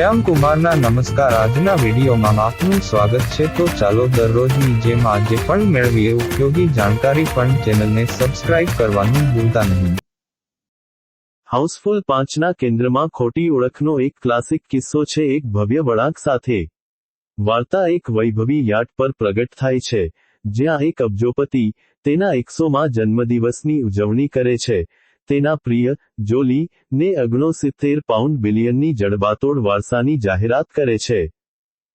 શ્યામ કુમારના નમસ્કાર. આજના વિડીયોમાં આપનું સ્વાગત છે. તો ચાલો દરરોજની જેમ આજે પણ મેળવીએ. ઉપયોગી જાણકારી પણ ચેનલને સબસ્ક્રાઇબ કરવાનું ભૂલતા નહીં. હાઉસફુલ પાંચના કેન્દ્રમાં ખોટી ઓળખનો એક ક્લાસિક કિસ્સો છે. એક ભવ્ય વળાંક સાથે વાર્તા એક વૈભવી યાટ પર પ્રગટ થાય છે, જ્યાં એક અબજોપતિ તેના એકસોમાં જન્મદિવસની ઉજવણી કરે છે. તેના પ્રિય, જોલી, ને ઓગણસિત્તેર પાઉન્ડ બિલિયનની જડબાતોડ વારસાની જાહેરાત કરે છે.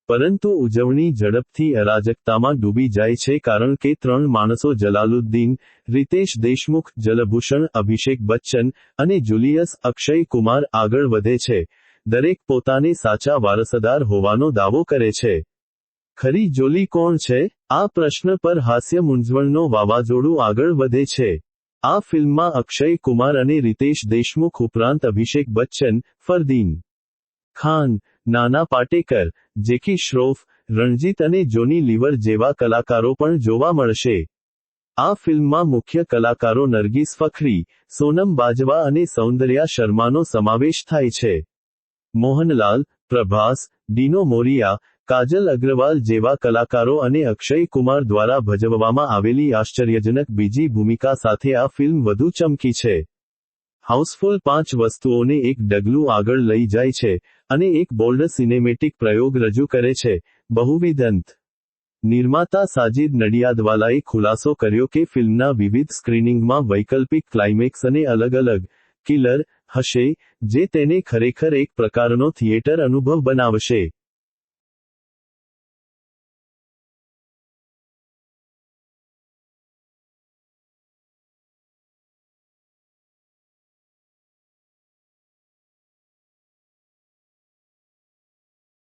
પરંતુ ઉજવણી ઝડપથી અરાજકતામાં ડૂબી જાય છે કારણ કે ત્રણ માણસો જલાલુદ્દીન, રિતેશ દેશમુખ, જલભૂષણ, અભિષેક બચ્ચન અને જુલિયસ અક્ષય કુમાર આગળ વધે છે. દરેક પોતાને સાચા વારસદાર હોવાનો દાવો કરે છે. ખરી જોલી કોણ છે? આ પ્રશ્ન પર હાસ્ય મૂંઝવણનો વાવાઝોડું આગળ વધે છે. આ ફિલ્મમાં અક્ષય કુમાર અને રિતેશ દેશમુખ ઉપરાંત અભિષેક બચ્ચન, ફરદીન ખાન, નાના પાટેકર, જેકી શ્રોફ, રણજીત અને જોની લીવર જેવા કલાકારો પણ જોવા મળશે. આ ફિલ્મમાં મુખ્ય કલાકારો નરગીસ ફખરી, સોનમ બાજવા અને સૌંદર્યા શર્માનો સમાવેશ થાય છે. મોહનલાલ, પ્રભાસ, ડીનો મોરિયા કાજલ અગ્રવાલ જેવા કલાકારો અને અક્ષય કુમાર દ્વારા ભજવવામાં આવેલી આશ્ચર્યજનક બીજી ભૂમિકા સાથે આ ફિલ્મ વધુ ચમકી છે. હાઉસફુલ પાંચ વસ્તુઓને એક ડગલું આગળ લઈ જાય છે અને એક બોલ્ડ સિનેમેટિક પ્રયોગ રજૂ કરે છે. બહુવિધ અંત. નિર્માતા સાજિદ નડિયાદવાલાએ ખુલાસો કર્યો કે ફિલ્મના વિવિધ સ્ક્રીનિંગમાં વૈકલ્પિક ક્લાઇમેક્સ અને અલગ અલગ કિલર હશે, જે તેને ખરેખર એક પ્રકારનો થિયેટર અનુભવ બનાવશે.